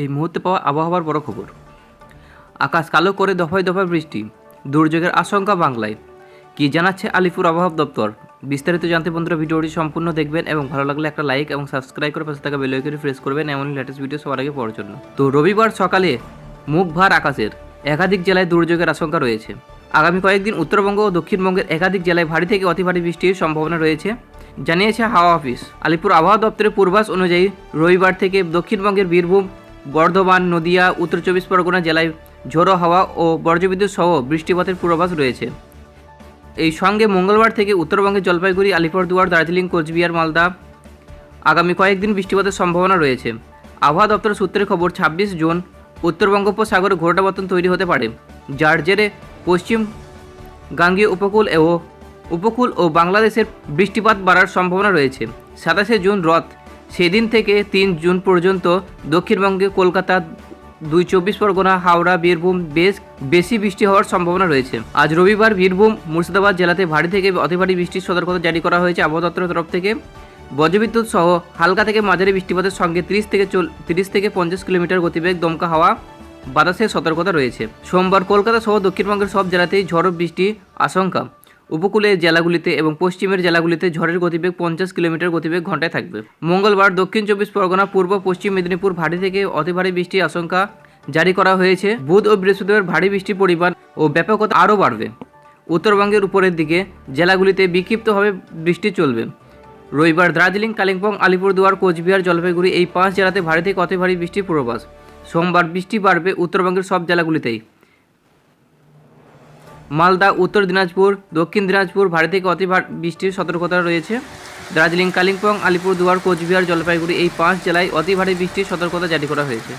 এই মুহূর্তে পাওয়া আবহাওয়ার বড় খবর। আকাশ কালো করে দফায় দফায় বৃষ্টি, দুর্যোগের আশঙ্কা বাংলায়। কি জানাচ্ছে আলিপুর আবহাওয়া দপ্তর? বিস্তারিত জানতে বন্ধুরা ভিডিওটি সম্পূর্ণ দেখবেন এবং ভালো লাগলে একটা লাইক এবং সাবস্ক্রাইব করে পাশে থাকা বেল আইকনে প্রেস করবেন এমনই লেটেস্ট ভিডিও সবার আগে পাওয়ার জন্য। তো রবিবার সকালে মুখ ভার আকাশের একাধিক জেলায় দুর্যোগের আশঙ্কা রয়েছে। আগামী কয়েকদিন উত্তরবঙ্গ ও দক্ষিণবঙ্গের একাধিক জেলায় ভারী থেকে অতি ভারী বৃষ্টির সম্ভাবনা রয়েছে, জানিয়েছে হাওয়া অফিস। আলিপুর আবহাওয়া দপ্তরের পূর্বাস অনুযায়ী রবিবার থেকে দক্ষিণবঙ্গের বীরভূম বর্ধমান, নদিয়া, উত্তর চব্বিশ পরগনা জেলায় ঝোড়ো হাওয়া ও বজ্রবিদ্যুৎ সহ বৃষ্টিপাতের পূর্বাভাস রয়েছে। এই সঙ্গে মঙ্গলবার থেকে উত্তরবঙ্গের জলপাইগুড়ি, আলিপুরদুয়ার, দার্জিলিং, কোচবিহার, মালদা আগামী কয়েকদিন বৃষ্টিপাতের সম্ভাবনা রয়েছে। আবহাওয়া দপ্তর সূত্রের খবর, ছাব্বিশ জুন উত্তর বঙ্গোপসাগরে ঘূর্ণাবর্তন তৈরি হতে পারে। যার জেরে পশ্চিম গাঙ্গীয় উপকূল ও উপকূল ও বাংলাদেশের বৃষ্টিপাত বাড়ার সম্ভাবনা রয়েছে। সাতাশে জুন রথ সেদিন থেকে তিন জুন পর্যন্ত দক্ষিণবঙ্গে কলকাতা দুই চব্বিশ পরগনা, হাওড়া, বীরভূম বেশ বেশি বৃষ্টি হওয়ার সম্ভাবনা রয়েছে। আজ রবিবার বীরভূম, মুর্শিদাবাদ জেলাতে ভারী থেকে অতি ভারী বৃষ্টির সতর্কতা জারি করা হয়েছে আবহাওয়া দপ্তরের তরফ থেকে। বজ্রবিদ্যুৎ সহ হালকা থেকে মাঝারি বৃষ্টিপাতের সঙ্গে তিরিশ থেকে তিরিশ থেকে পঞ্চাশ কিলোমিটার গতিবেগ দমকা হাওয়া বাতাসের সতর্কতা রয়েছে। সোমবার কলকাতা সহ দক্ষিণবঙ্গের সব জেলাতেই ঝড় বৃষ্টি আশঙ্কা। উপকূলের জেলাগুলিতে এবং পশ্চিমের জেলাগুলিতে ঝড়ের গতিবেগ পঞ্চাশ কিলোমিটার গতিবেগ ঘন্টায় থাকবে। মঙ্গলবার দক্ষিণ চব্বিশ পরগনা, পূর্ব, পশ্চিম মেদিনীপুর ভারী থেকে অতি ভারী বৃষ্টির আশঙ্কা জারি করা হয়েছে। বুধ ও বৃহস্পতিবার ভারী বৃষ্টির পরিমাণ ও ব্যাপকতা আরও বাড়বে। উত্তরবঙ্গের উপরের দিকে জেলাগুলিতে বিক্ষিপ্তভাবে বৃষ্টি চলবে। রবিবার দার্জিলিং, কালিম্পং, আলিপুরদুয়ার, কোচবিহার, জলপাইগুড়ি এই পাঁচ জেলাতে ভারী থেকে অতি ভারী বৃষ্টির পূর্বাভাস। সোমবার বৃষ্টি বাড়বে উত্তরবঙ্গের সব জেলাগুলিতেই। মালদা, উত্তর দিনাজপুর, দক্ষিণ দিনাজপুর, ভারী থেকে অতি বৃষ্টির সতর্কতা রয়েছে। দার্জিলিং, কালিম্পং, আলিপুরদুয়ার, কোচবিহার, জলপাইগুড়ি এই পাঁচ জেলায় অতি ভারী বৃষ্টির সতর্কতা জারি করা হয়েছে।